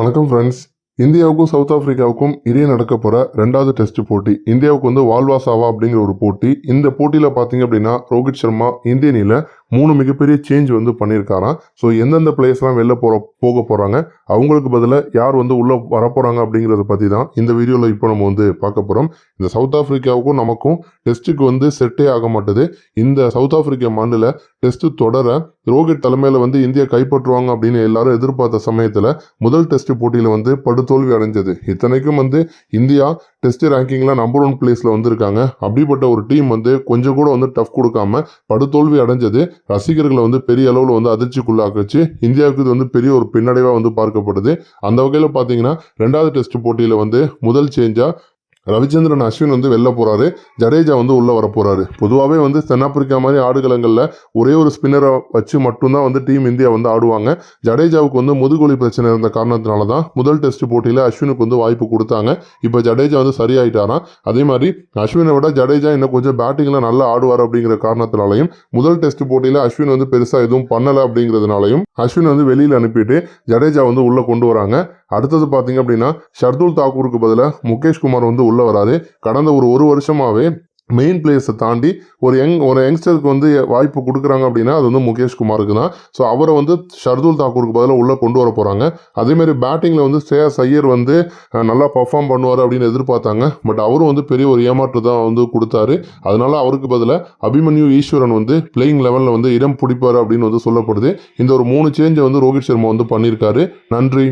வணக்கம் ஃப்ரெண்ட்ஸ் இந்தியாவுக்கும் சவுத் ஆஃப்ரிக்காவுக்கும் இடையே நடக்க போகிற ரெண்டாவது டெஸ்ட் போட்டி. இந்தியாவுக்கு வந்து வால்வா சாவா அப்படிங்கிற ஒரு போட்டி. இந்த போட்டியில் பார்த்தீங்க அப்படின்னா ரோஹித் சர்மா இந்திய அணியில் மூணு மிகப்பெரிய சேஞ்ச் வந்து பண்ணியிருக்காராம். ஸோ எந்தெந்த பிளேயர்ஸ்லாம் வெளில போகிற போக போகிறாங்க அவங்களுக்கு பதிலாக யார் வந்து உள்ளே வரப்போகிறாங்க அப்படிங்கிறத பற்றி தான் இந்த வீடியோவில் இப்போ நம்ம வந்து பார்க்க போகிறோம் இந்த சவுத் ஆஃப்ரிக்காவுக்கும் நமக்கும் டெஸ்ட்டுக்கு வந்து செட்டே ஆக மாட்டுது. இந்த சவுத் ஆஃப்ரிக்கா மண்ணில் டெஸ்ட்டு தொடர ரோஹித் தலைமையில் வந்து இந்தியா கைப்பற்றுவாங்க அப்படின்னு எல்லாரும் எதிர்பார்த்த சமயத்தில் முதல் டெஸ்ட் போட்டியில் வந்து படுதோல்வி அடைஞ்சது. இத்தனைக்கும் வந்து இந்தியா டெஸ்ட் ரேங்கிங்கில் நம்பர் ஒன் பிளேஸில் வந்திருக்காங்க. அப்படிப்பட்ட ஒரு டீம் வந்து கொஞ்சம் கூட வந்து டஃப் கொடுக்காம படுதோல்வி அடைஞ்சது. ரசிகர்களை வந்து பெரிய அளவில் வந்து அதிர்ச்சிக்குள்ளாக்குச்சு. இந்தியாவுக்கு இது வந்து பெரிய ஒரு பின்னடைவாக வந்து பார்க்கப்படுது அந்த வகையில் பார்த்தீங்கன்னா ரெண்டாவது டெஸ்ட் போட்டியில் வந்து முதல் சேஞ்சாக ரவிச்சந்திரன் அஸ்வின் வந்து வெளில போகிறாரு ஜடேஜா வந்து உள்ளே வர போகிறாரு பொதுவாகவே வந்து தென்னாப்பிரிக்கா மாதிரி ஆடுகளங்களில் ஒரே ஒரு ஸ்பின்னரை வச்சு மட்டும்தான் வந்து டீம் இந்தியா வந்து ஆடுவாங்க. ஜடேஜாவுக்கு வந்து முதுகுலி பிரச்சனை இருந்த காரணத்தினால தான் முதல் டெஸ்ட் போட்டியில் அஸ்வினுக்கு வந்து வாய்ப்பு கொடுத்தாங்க. இப்போ ஜடேஜா வந்து சரியாயிட்டாராம். அதே மாதிரி அஸ்வினை விட ஜடேஜா இன்னும் கொஞ்சம் பேட்டிங்கில் நல்லா ஆடுவார் அப்படிங்கிற காரணத்தினாலையும் முதல் டெஸ்ட் போட்டியில் அஸ்வின் வந்து பெருசாக எதுவும் பண்ணலை அப்படிங்கிறதுனாலையும் அஸ்வின் வந்து வெளியில் அனுப்பிட்டு ஜடேஜா வந்து உள்ளே கொண்டு வராங்க. அடுத்தது பார்த்தீங்க அப்படின்னா ஷர்துல் தாக்கூருக்கு பதிலாக முகேஷ் குமார் வந்து உள்ளே வராது கடந்த ஒரு ஒரு வருஷமாகவே மெயின் பிளேயர்ஸை தாண்டி ஒரு யங் ஒரு யங்ஸ்டருக்கு வந்து வாய்ப்பு கொடுக்குறாங்க அப்படின்னா அது வந்து முகேஷ் குமாருக்கு தான். ஸோ அவரை வந்து ஷர்துல் தாக்கூருக்கு பதிலாக உள்ளே கொண்டு வர போகிறாங்க அதேமாதிரி பேட்டிங்கில் வந்து ஸ்ரேயஸ் ஐயர் வந்து நல்லா பர்ஃபார்ம் பண்ணுவார் அப்படின்னு எதிர்பார்த்தாங்க. பட் அவரும் வந்து பெரிய ஒரு ஏமாற்று தான் வந்து கொடுத்தாரு. அதனால அவருக்கு பதிலாக அபிமன்யு ஈஸ்வரன் வந்து பிளேயிங் லெவலில் வந்து இடம் பிடிப்பார் அப்படின்னு வந்து சொல்லப்படுது. இந்த ஒரு மூணு சேஞ்சை வந்து ரோஹித் சர்மா வந்து பண்ணியிருக்காரு. நன்றி.